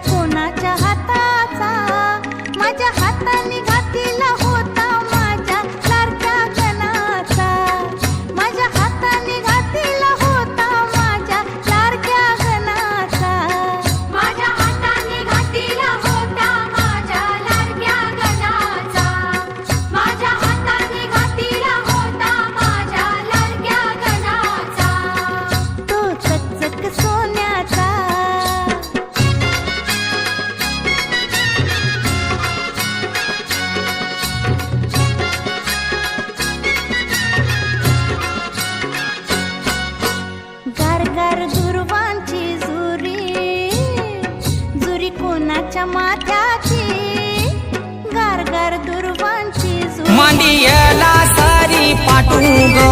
corona कुणाच्या माथ्याची गार गार दुर्वांची मांडियला सारी पाटू ग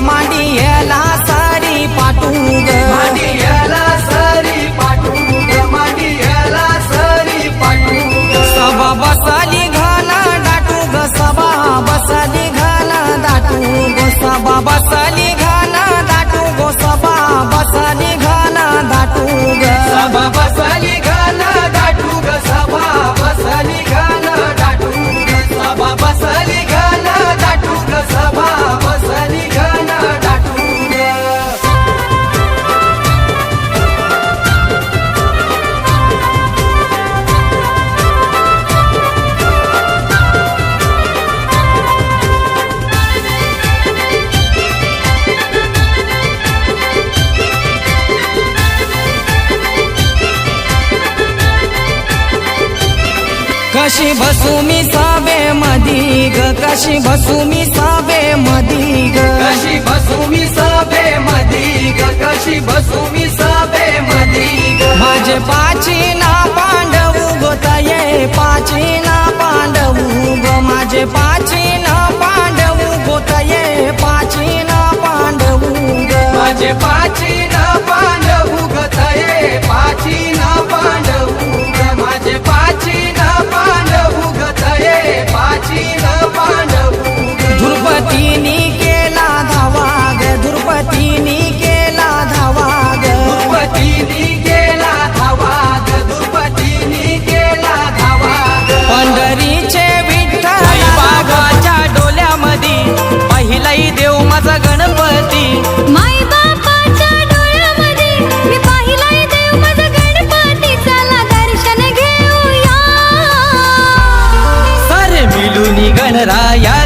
कशी बसू मी सावे मधी ग कशी बसू मी सावे मधी ग कशी बसू मी सावे मधी गणराया